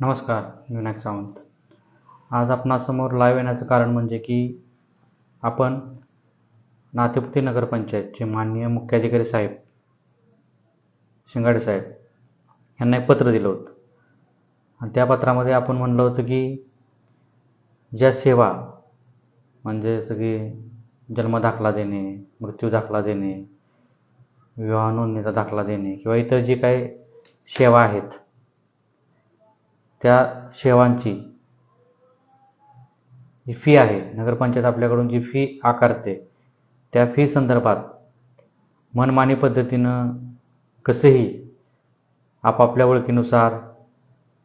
नमस्कार मी विनायक सावंत. आज आपणासमोर लाईव्ह येण्याचं कारण म्हणजे की आपण नातेपुती नगरपंचायतचे माननीय मुख्याधिकारी साहेब शिंगाडे साहेब यांना एक पत्र दिलं होतं. आणि त्या पत्रामध्ये आपण म्हणलं होतं की ज्या सेवा म्हणजे सगळी जन्मदाखला देणे मृत्यू दाखला देणे विवाह नोंदणीचा दाखला देणे किंवा इतर जी काही सेवा आहेत त्या सेवांची जी फी आहे नगरपंचायत आपल्याकडून जी फी आकारते त्या फी संदर्भात मनमानी पद्धतीनं कसंही आपापल्या ओळखीनुसार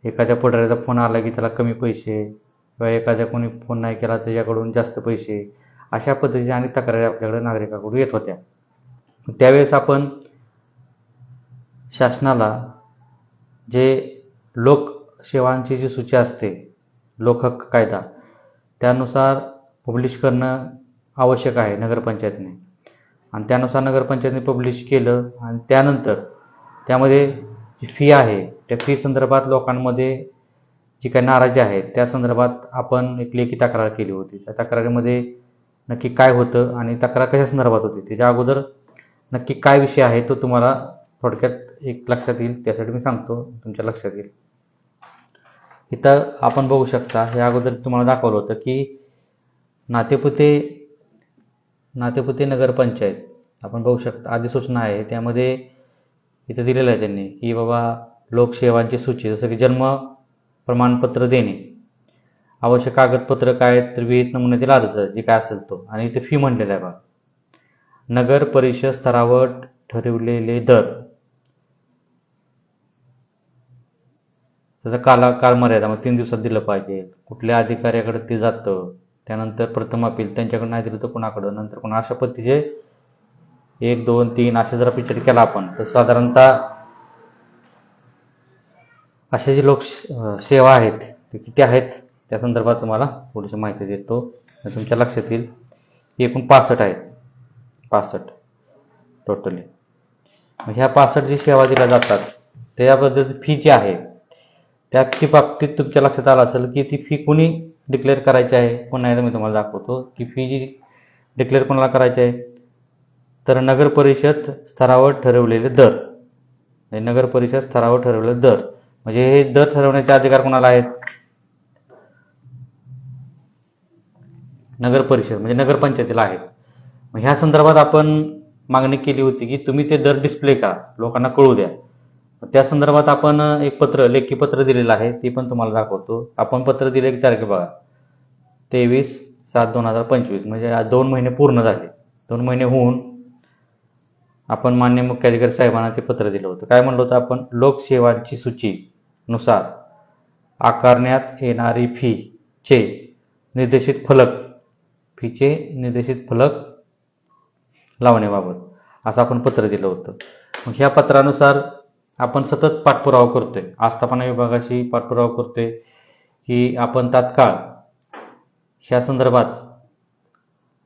एखाद्या पुढाऱ्याचा फोन आला की त्याला कमी पैसे किंवा एखाद्या कोणी फोन नाही केला त्याच्याकडून जास्त पैसे अशा पद्धतीच्या अनेक तक्रारी आपल्याकडे नागरिकाकडून येत होत्या. त्यावेळेस आपण शासनाला जे लोक सेवांची जी सूची असते लोकहक्क कायदा त्यानुसार पब्लिश करणं आवश्यक आहे नगरपंचायतने. आणि त्यानुसार नगरपंचायतने पब्लिश केलं आणि त्यानंतर त्यामध्ये जी फी आहे त्या फी संदर्भात लोकांमध्ये जी काही नाराजी आहे त्या संदर्भात आपण एक लेखी तक्रार केली होती. त्या तक्रारीमध्ये नक्की काय होतं आणि तक्रार कशा संदर्भात होती त्याच्या अगोदर नक्की काय विषय आहे तो तुम्हाला थोडक्यात एक लक्षात येईल त्यासाठी मी सांगतो तुमच्या लक्षात येईल. इथं आपण बघू शकता हे अगोदर तुम्हाला दाखवलं होतं की नातेपुते नातेपुते नगरपंचायत आपण बघू शकता अधिसूचना आहे. त्यामध्ये इथं दिलेलं आहे त्यांनी की बाबा लोकसेवांची सूची जसं की जन्म प्रमाणपत्र देणे. आवश्यक कागदपत्र काय तर विहित नमुन्यातील अर्ज जे काय असेल तो. आणि इथे फी म्हणलेला आहे बघा. नगर परिषद स्तरावर ठरवलेले दर. त्याचा काला कालमर्यादा मग तीन दिवसात दिलं पाहिजे. कुठल्या अधिकाऱ्याकडे ते जातं त्यानंतर प्रथम अपील त्यांच्याकडे नाही दिलं तर कोणाकडं? नंतर कोणा अशा पद्धतीचे एक दोन तीन असे जर पिक्चर केला आपण तर साधारणतः असे जे लोक सेवा आहेत ते किती आहेत त्या संदर्भात तुम्हाला थोडीशी माहिती देतो. तुमच्या लक्षात येईल एकूण पासष्ट आहेत. पासष्ट टोटली ह्या पासष्ट जी सेवा दिल्या जातात त्याबद्दल फी जी आहे त्या फी बाबतीत तुमच्या लक्षात आलं असेल की ती फी कुणी डिक्लेअर करायची आहे? पुन्हा एकदा मी तुम्हाला दाखवतो की फी जी डिक्लेअर कोणाला करायची आहे? तर नगर परिषद स्तरावर ठरवलेले दर. म्हणजे नगर परिषद स्तरावर ठरवलेले दर. म्हणजे हे दर ठरवण्याचे अधिकार कोणाला आहेत? नगर परिषद म्हणजे नगरपंचायतीला आहेत. मग ह्या संदर्भात आपण मागणी केली होती की तुम्ही ते दर डिस्प्ले करा. लोकांना कळू द्या. त्या संदर्भात आपण एक पत्र लेखी पत्र दिलेलं आहे ते पण तुम्हाला दाखवतो. आपण पत्र दिले एक तारखे बघा. तेवीस सात दोन हजार पंचवीस म्हणजे आज दोन महिने पूर्ण झाले. दोन महिने होऊन आपण मान्य मुख्याधिकारी साहेबांना ते पत्र दिलं होतं. काय म्हणलं होतं आपण? लोकसेवांची सूची नुसार आकारण्यात येणारी फी चे निर्देशित फलक फीचे निर्देशित फलक लावण्याबाबत असं आपण पत्र दिलं होतं. मग ह्या पत्रानुसार आपण सतत पाठपुरावा करतोय. आस्थापना विभागाशी पाठपुरावा करतोय की आपण तात्काळ ह्या संदर्भात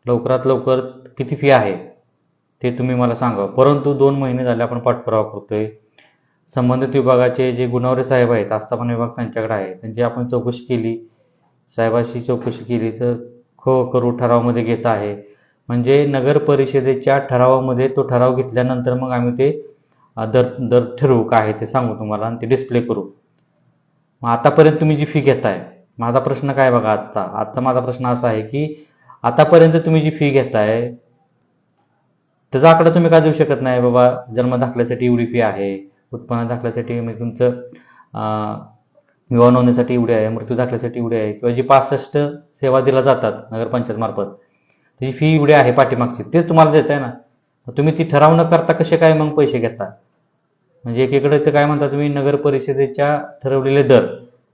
लवकरात लवकर किती फी आहे ते तुम्ही मला सांगा. परंतु दोन महिने झाले आपण पाठपुरावा करतोय. संबंधित विभागाचे जे गुणवरे साहेब आहेत आस्थापना विभाग त्यांच्याकडे आहे. त्यांची आपण चौकशी केली. साहेबाशी चौकशी केली तर खो करू ठरावामध्ये घ्यायचा आहे. म्हणजे नगर परिषदेच्या ठरावामध्ये तो ठराव घेतल्यानंतर मग आम्ही ते दर दर ठरवू काय आहे ते सांगू तुम्हाला आणि ते डिस्प्ले करू. मग आतापर्यंत तुम्ही जी फी घेताय माझा प्रश्न काय बघा आत्ता? आत्ता माझा प्रश्न असा आहे की आतापर्यंत तुम्ही जी फी घेताय त्याचा आकडा तुम्ही का देऊ शकत नाही? बाबा जन्म दाखल्यासाठी एवढी फी आहे उत्पन्न दाखल्यासाठी मी तुमचं विवाह नोंदणीसाठी एवढी आहे मृत्यू दाखल्यासाठी एवढी आहे किंवा जी पासष्ट सेवा दिल्या जातात नगरपंचायत मार्फत त्याची फी एवढी आहे पाठीमागची तेच तुम्हाला द्यायचं आहे ना? तुम्ही ती ठराव न करता कसे काय मग पैसे घेता? म्हणजे एकीकडे ते काय म्हणता तुम्ही नगर परिषदेच्या ठरवलेले दर.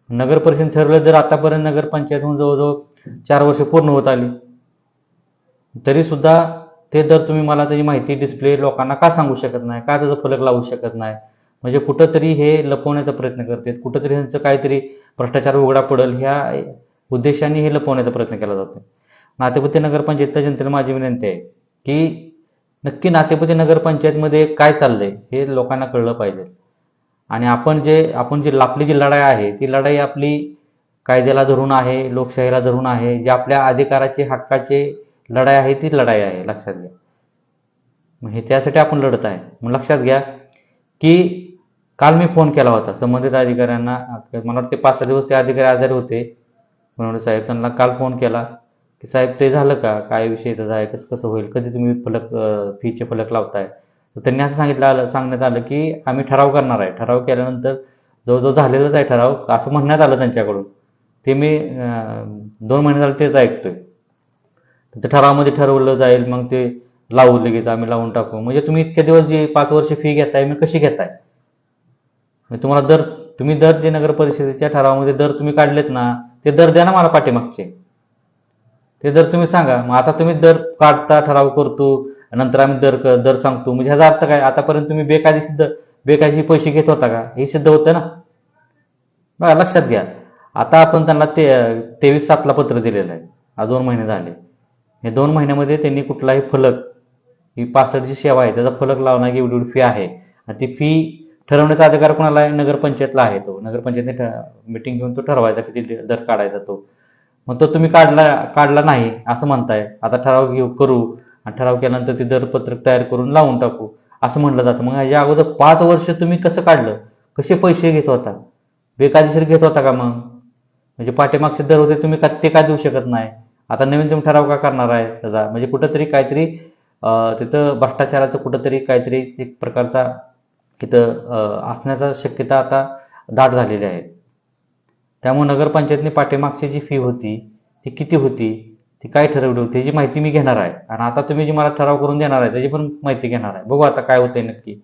नगर परिषद ठरवले दर आतापर्यंत नगरपंचायतहून जवळजवळ चार वर्ष पूर्ण होत आली. तरी सुद्धा ते दर तुम्ही मला त्याची माहिती डिस्प्ले लोकांना का सांगू शकत नाही? का त्याचा फलक लावू शकत नाही? म्हणजे कुठंतरी हे लपवण्याचा प्रयत्न करतात. कुठंतरी ह्यांचं काहीतरी भ्रष्टाचार उघडा पडेल ह्या उद्देशाने हे लपवण्याचा प्रयत्न केला जातो नातेपुते नगरपंचायतच्या जनतेला माझी विनंती आहे की नक्की नातेपती नगरपंचायतमध्ये काय चाललंय हे लोकांना कळलं पाहिजे. आणि आपण जे आपण जी आपली जी लढाई आहे ती लढाई आपली कायद्याला धरून आहे लोकशाहीला धरून आहे जे आपल्या अधिकाराचे हक्काचे लढाई आहे ती लढाई आहे लक्षात घ्या. मग हे त्यासाठी आपण लढत आहे. मग लक्षात घ्या की काल मी फोन केला होता संबंधित अधिकाऱ्यांना मला वाटते पाच सहा दिवस ते अधिकारी आजारी होते. म्हणून साहेब त्यांना काल फोन केला. की साहेब ते झालं का? काय विषय त्याचा आहे? कसं कसं होईल? कधी तुम्ही फलक फीचे फलक लावताय? तर त्यांनी असं सांगितलं आलं सांगण्यात आलं की आम्ही ठराव करणार आहे. ठराव केल्यानंतर जवळजवळ झालेलाच आहे ठराव असं म्हणण्यात आलं त्यांच्याकडून. ते मी दोन महिने झाले तेच ऐकतोय. तर ठरावामध्ये ठरवलं जाईल मग ते लावू लगेच आम्ही लावून टाकू. म्हणजे तुम्ही इतके दिवस जी पाच वर्ष फी घेताय मी कशी घेताय? म्हणजे तुम्हाला दर तुम्ही दर जे नगर परिषदेच्या ठरावामध्ये दर तुम्ही काढलेत ना ते दर द्या ना मला पाठीमागचे. ते जर तुम्ही सांगा मग आता तुम्ही दर काढता ठराव करतो नंतर आम्ही दर दर सांगतो. म्हणजे ह्याचा अर्थ काय? आतापर्यंत तुम्ही बेकायदेशीर सिद्ध बेकायदेशीर पैसे घेत होता का? हे सिद्ध होतं ना? बघा लक्षात घ्या. आता आपण त्यांना ते तेवीस सातला पत्र दिलेलं आहे. आज दोन महिने झाले. हे दोन महिन्यामध्ये त्यांनी कुठलाही फलक ही पासष्ट जी सेवा आहे त्याचा फलक लावणार एवढी एवढी फी आहे. आणि ती फी ठरवण्याचा अधिकार कोणाला आहे? नगरपंचायतला आहे तो. नगरपंचायतने मिटिंग घेऊन तो ठरवायचा किती दर काढायचा तो. मग तो तुम्ही काढला काढला नाही असं म्हणताय. आता ठराव घेऊ करू. आणि ठराव केल्यानंतर ते दरपत्रक तयार करून लावून टाकू. असं म्हणलं जातं. मग या अगोदर पाच वर्ष तुम्ही कसं काढलं? कसे पैसे घेत होता? बेकायदेशीर घेत होता का मग? म्हणजे पाठीमागचे दर होते तुम्ही का ते का देऊ शकत नाही? आता नवीन तुम्ही ठराव का करणार आहे त्याचा म्हणजे कुठंतरी काहीतरी तिथं भ्रष्टाचाराचं कुठंतरी काहीतरी एक प्रकारचा तिथं असण्याचा शक्यता आता दाट झालेली आहे. त्यामुळे नगरपंचायतने पाठीमागची जी फी होती ती किती होती ती काय ठरवली होती त्याची माहिती मी घेणार आहे. आणि आता तुम्ही जी मला ठराव करून देणार आहे त्याची पण माहिती घेणार आहे. बघू आता काय होतंय नक्की.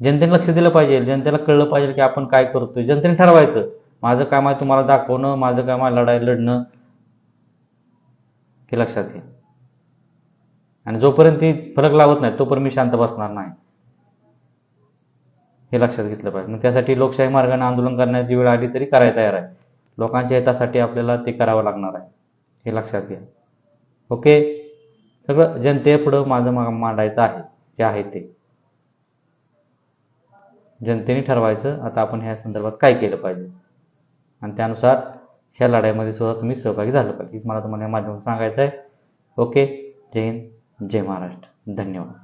जनतेने लक्ष दिलं पाहिजे जनतेला कळलं पाहिजे की आपण काय करतोय. जनतेने ठरवायचं. माझं काम आहे तुम्हाला दाखवणं माझं काम आहे लढाई लढणं. हे लक्षात येईल आणि जोपर्यंत ती फरक लावत नाही तोपर्यंत मी शांत बसणार नाही. हे लक्षात घेतलं पाहिजे. मग त्यासाठी लोकशाही मार्गाने आंदोलन करण्याची वेळ आली तरी करायला तयार आहे. लोकांच्या हितासाठी आपल्याला ते करावं लागणार आहे. हे लक्षात घ्या. ओके? सगळं जनतेपुढं माझं मांडायचं आहे. जे आहे ते. जनतेने ठरवायचं. आता आपण ह्या संदर्भात काय केलं पाहिजे? आणि त्यानुसार ह्या लढाईमध्ये सुद्धा तुम्ही सहभागी झालं पाहिजे. मला तुम्हाला या माध्यमातून सांगायचं आहे. ओके? जय हिंद. जय महाराष्ट्र. धन्यवाद.